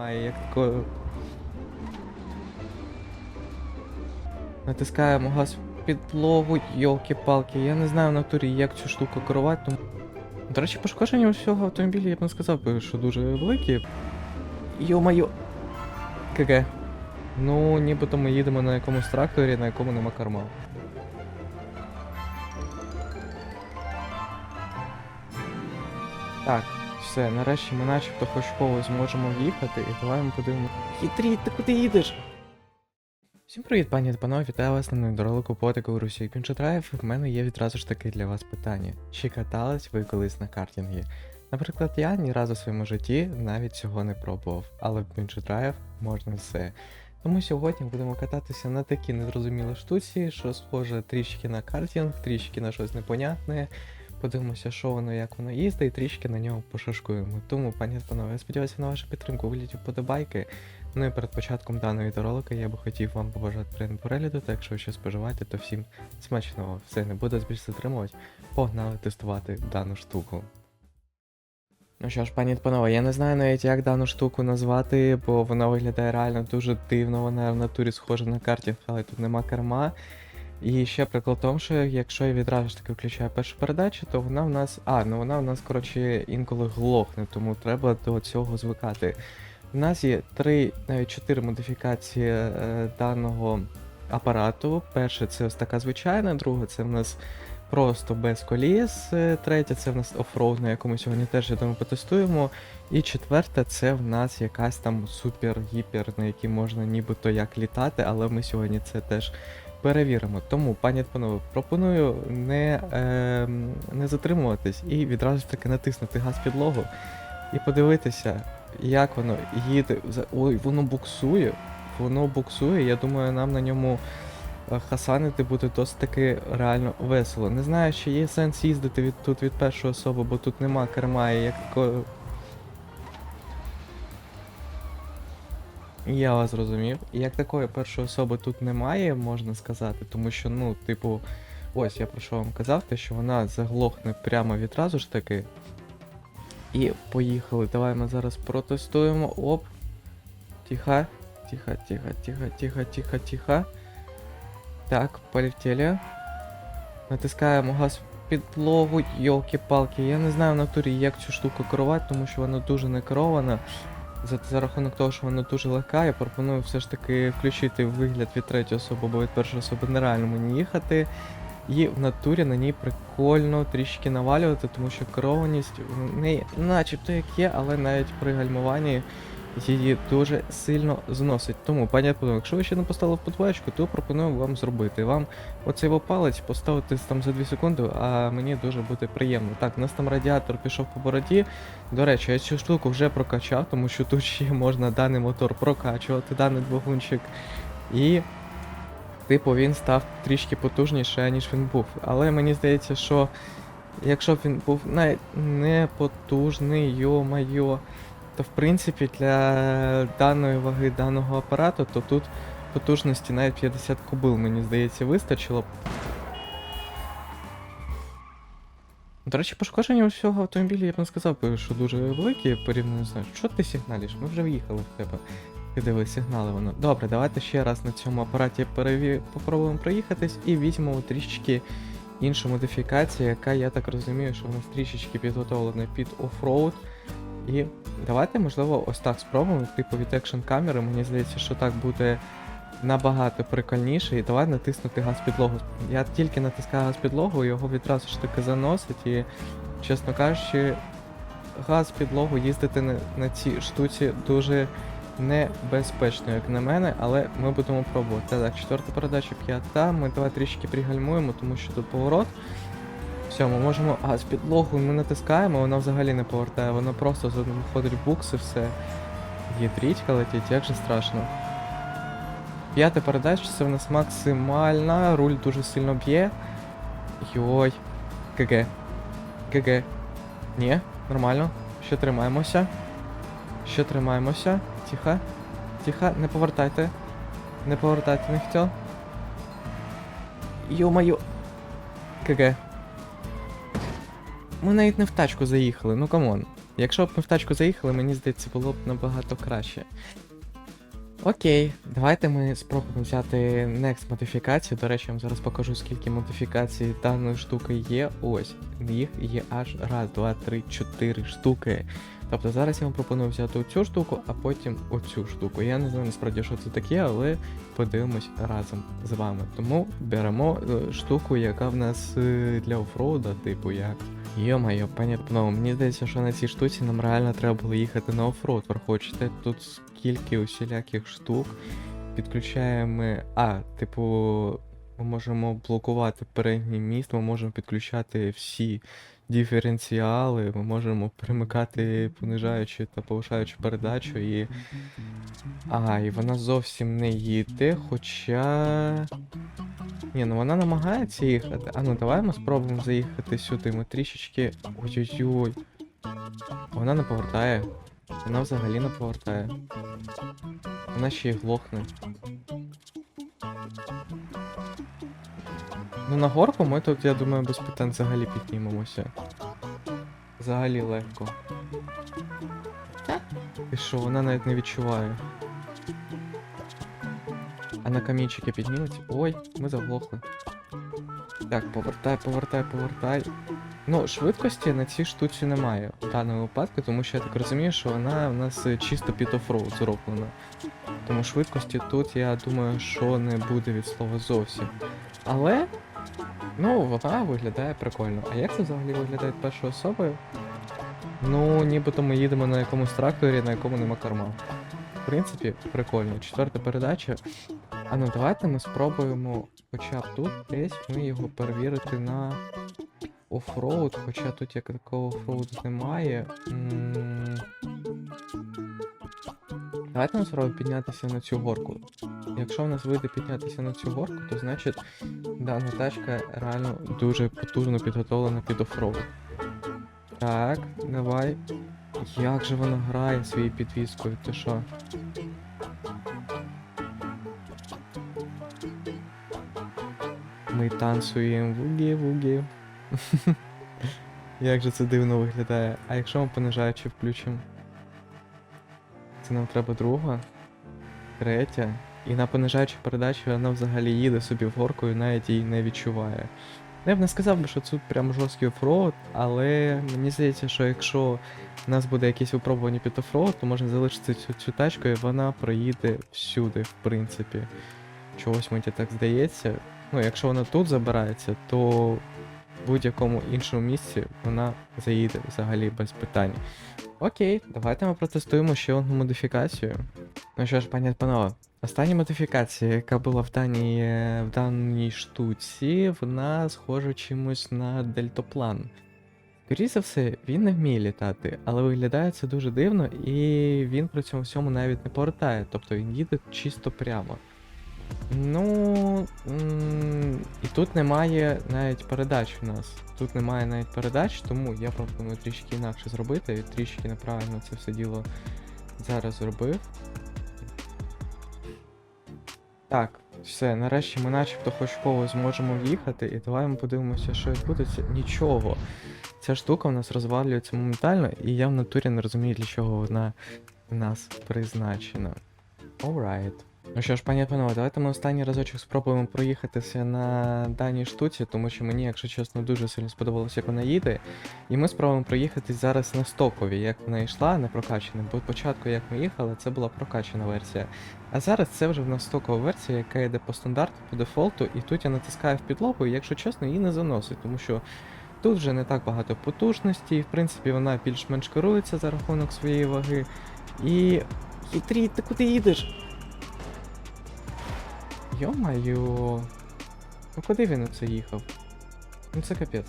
Має як такою. Натискаємо газ підлогу, йолки-палки. Я не знаю в натурі, як цю штуку керувати, тому. До речі, пошкодження усього автомобіля, я б не сказав що дуже великі. Йо-моє. КГ. Ну, нібито ми їдемо на якомусь тракторі, на якому нема керма. Так, все, нарешті ми начебто хоч когось зможемо в'їхати, і давай ми подивимося. Хитрій, ти куди їдеш? Всім привіт, пані та панове, вітаю вас на недоролику потику Русі Пінчо Драйв. В мене є відразу ж таки для вас питання. Чи катались ви колись на картингі? Наприклад, я ні разу в своєму житті навіть цього не пробував, але в Пінчо Драйв можна все. Тому сьогодні будемо кататися на такі незрозумілі штуці, що схоже трішки на картинг, трішки на щось непонятне. Подивимося, що воно, як воно їздить, і трішки на нього пошашкуємо. Тому, пані та панове, я сподіваюся на вашу підтримку у вигляді вподобайки. Ну і перед початком даної відеоролика я би хотів вам побажати приємного перегляду, та якщо ви щось споживаєте, то всім смачного. Все, не буду більше затримувати. Погнали тестувати дану штуку. Ну що ж, пані та панове, я не знаю навіть як дану штуку назвати, бо вона виглядає реально дуже дивно, вона в натурі схожа на картинг, але тут нема керма. І ще приклад в тому, що якщо я відразу ж таки включаю першу передачу, то вона в нас. А, ну вона в нас, коротше, інколи глохне, тому треба до цього звикати. У нас є три, навіть чотири модифікації е, даного апарату. Перше це ось така звичайна, друга це в нас просто без коліс, е, третя це в нас офроуд, на якому сьогодні теж я думаю потестуємо. І четверта це в нас якась там супер-гіпер, на якій можна нібито як літати, але ми сьогодні це теж перевіримо. Тому, пані та панове, пропоную не, е, не затримуватись і відразу ж таки натиснути газ підлогу і подивитися, як воно їде. Ой, воно буксує. Воно буксує. Я думаю, нам на ньому е, хасанити буде досить таки реально весело. Не знаю, чи є сенс їздити від, тут від першої особи, бо тут нема керма і як Я вас зрозумів. Як такої першої особи тут немає, можна сказати, тому що, ну, типу, ось я про що вам казав, те, що вона заглохне прямо відразу ж таки. І поїхали. Давай ми зараз протестуємо. Оп. Тихо. Тихо, тихо, тихо, тихо, тихо, тихо. Так, полетели. Натискаємо газ підлогу, йолки-палки. Я не знаю в натурі, як цю штуку керувати, тому що вона дуже не керована. За, за рахунок того, що вона дуже легка, я пропоную все ж таки включити вигляд від третьої особи, бо від першої особи нереально мені їхати. І в натурі на ній прикольно трішки навалювати, тому що керованість в неї начебто як є, але навіть при гальмуванні її дуже сильно зносить. Тому, пані Павло, якщо ви ще не поставили вподобайку, то пропоную вам зробити. Вам оцей во палець поставити там за 2 секунди, а мені дуже буде приємно. Так, у нас там радіатор пішов по бороді. До речі, я цю штуку вже прокачав, тому що тут ще можна даний мотор прокачувати, даний двигунчик. І, типу, він став трішки потужніше, ніж він був. Але мені здається, що якщо б він був навіть не потужний, йо-майо, то в принципі для даної ваги даного апарату, то тут потужності навіть 50 кубил, мені здається, вистачило. До речі, пошкодження усього автомобіля, я б не сказав, що дуже великі порівняно з що ти сигналиш? Ми вже в'їхали в тебе. Ти диви, сигнали воно. Добре, давайте ще раз на цьому апараті переві... попробуємо проїхатись і візьмемо трішечки іншу модифікацію, яка, я так розумію, що вона трішечки підготовлена під офроуд. І давайте, можливо, ось так спробуємо, типу від екшн камери. Мені здається, що так буде набагато прикольніше. І давай натиснути газ підлогу. Я тільки натискаю газ підлогу, його відразу ж таки заносить. І, чесно кажучи, газ підлогу їздити на, на цій штуці дуже небезпечно, як на мене, але ми будемо пробувати. Так, четверта передача, п'ята. Ми давай трішки пригальмуємо, тому що тут поворот. Все, ми можемо. А, з підлогу ми натискаємо, вона взагалі не повертає, вона просто виходить в букс і все. Ядрітька летить, як же страшно. П'ята передача, це в нас максимальна, руль дуже сильно б'є. Йой. ГГ. ГГ. Ні, нормально. Ще тримаємося. Ще тримаємося. Тихо. Тихо, не повертайте. Не повертайте, хотів. Йо-моє. КГ. Ми навіть не в тачку заїхали, ну камон. Якщо б ми в тачку заїхали, мені здається, було б набагато краще. Окей, давайте ми спробуємо взяти Next модифікацію. До речі, я вам зараз покажу, скільки модифікацій даної штуки є. Ось, їх є аж раз, два, три, чотири штуки. Тобто зараз я вам пропоную взяти оцю штуку, а потім оцю штуку. Я не знаю насправді, що це таке, але подивимось разом з вами. Тому беремо е, штуку, яка в нас е, для офроуда, типу як. Йо-моє, пані пно, мені здається, що на цій штуці нам реально треба було їхати на офроуд. враховуючи тут скільки усіляких штук. Підключаємо. А, типу, ми можемо блокувати передній міст, ми можемо підключати всі диференціали, ми можемо перемикати понижаючу та повишаючу передачу і. А, і вона зовсім не їде, хоча. Ні, ну вона намагається їхати. А ну давай ми спробуємо заїхати сюди. Ми трішечки. Ой-ой-ой. Вона не повертає. Вона взагалі не повертає. Вона ще й глохне. Ну на горку ми тут, я думаю, без питань взагалі піднімемося. Взагалі легко. І що, вона навіть не відчуває. А на камінчики підніметься. Ой, ми заглохли. Так, повертай, повертай, повертай. Ну, швидкості на цій штуці немає в даному випадку, тому що я так розумію, що вона в нас е, чисто під офроуд зроблена. Тому швидкості тут, я думаю, що не буде від слова зовсім. Але, ну, вона виглядає прикольно. А як це взагалі виглядає першою особою? Ну, нібито ми їдемо на якомусь тракторі, на якому нема керма. В принципі, прикольно. Четверта передача. А ну давайте ми спробуємо хоча б тут десь ми його перевірити на офроуд, хоча тут як такого офроуду немає. М, Давайте ми спробуємо піднятися на цю горку. Якщо в нас вийде піднятися на цю горку, то значить дана тачка реально дуже потужно підготовлена під офроуд. Так, давай. Як же вона грає своєю підвіскою, ти що? Ми танцюємо вугі-вугі. Як же це дивно виглядає. А якщо ми понижаючи включимо? Це нам треба друга, третя. І на понижаючій передачі вона взагалі їде собі в горку і навіть її не відчуває. Я б не сказав би, що тут прям жорсткий офроуд, але мені здається, що якщо у нас буде якесь випробування під офроуд, то можна залишити цю, цю тачку і вона проїде всюди, в принципі. Чогось мені так здається. Ну, якщо вона тут забирається, то в будь-якому іншому місці вона заїде взагалі без питань. Окей, давайте ми протестуємо ще одну модифікацію. Ну що ж, пані панове, остання модифікація, яка була в даній, в даній штуці, вона схожа чимось на дельтоплан. Скоріше за все, він не вміє літати, але виглядає це дуже дивно, і він при цьому всьому навіть не повертає, тобто він їде чисто прямо. Ну. І тут немає навіть передач у нас. Тут немає навіть передач, тому я пропоную трішки інакше зробити. Я трішки неправильно це все діло зараз зробив. Так, все, нарешті ми начебто хоч в когось зможемо в'їхати, і давай ми подивимося, що відбудеться. Нічого. Ця штука у нас розвалюється моментально, і я в натурі не розумію, для чого вона в нас призначена. Alright. Ну що ж, пані панове, давайте ми останній разочок спробуємо проїхатися на даній штуці, тому що мені, якщо чесно, дуже сильно сподобалося, як вона їде. І ми спробуємо проїхатись зараз на стокові, як вона йшла, не прокачана. Бо спочатку, як ми їхали, це була прокачана версія. А зараз це вже в нас стокова версія, яка йде по стандарту, по дефолту, і тут я натискаю в підлогу, і якщо чесно, її не заносить, тому що тут вже не так багато потужності, і в принципі вона більш-менш керується за рахунок своєї ваги. І. Хитрій, ти куди їдеш? Йо-моє. Ну куди він оце їхав? Ну це капець.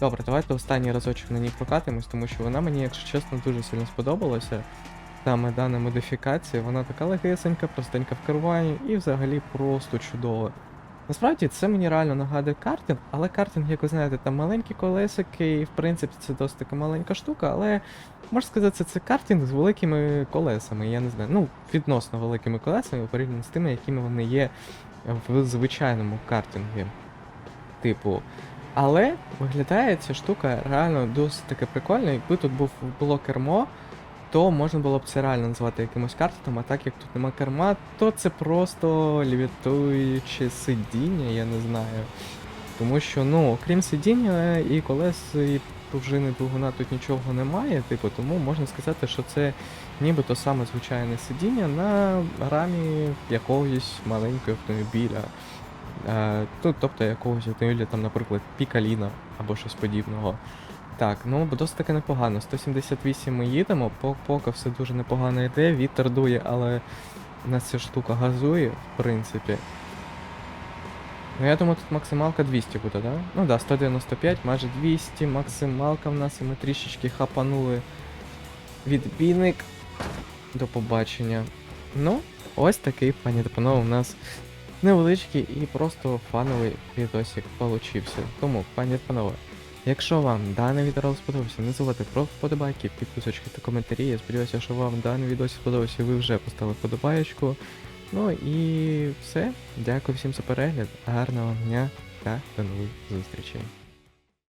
Добре, давайте останній разочок на ній прокатимось, тому що вона мені, якщо чесно, дуже сильно сподобалася. Саме дана модифікація, вона така легесенька, простенька в керуванні і взагалі просто чудова. Насправді це мені реально нагадує картинг, але картинг, як ви знаєте, там маленькі колесики, і в принципі це досить така маленька штука, але можна сказати, це картинг з великими колесами. Я не знаю, ну, відносно великими колесами порівняно з тими, якими вони є в звичайному картингі. Типу, Але виглядає ця штука реально досить таки прикольно. Якби тут був було кермо, то можна було б це реально назвати якимось картом, а так як тут нема керма, то це просто лівітуюче сидіння, я не знаю. Тому що, ну, окрім сидіння і колес, і пружини двигуна тут нічого немає, типу, тому можна сказати, що це нібито саме звичайне сидіння на рамі якогось маленького автомобіля. Ну, тобто якогось автомобіля, там, наприклад, Пікаліна або щось подібного. Так, ну досить таки непогано. 178 ми їдемо, поки все дуже непогано йде, вітер дує, але нас ця штука газує, в принципі. Ну, я думаю, тут максималка 200 буде, да? Ну да, 195, майже 200, максималка в нас, і ми трішечки хапанули відбійник. До побачення. Ну, ось такий, пані та панове, у нас невеличкий і просто фановий відосик получився. Тому, пані та панове, якщо вам даний відео сподобався, не забувайте про вподобайки, підписочки та коментарі. Я сподіваюся, що вам даний відос сподобався, ви вже поставили вподобаєчку. Ну і все. Дякую всім за перегляд, гарного дня та до нових зустрічей.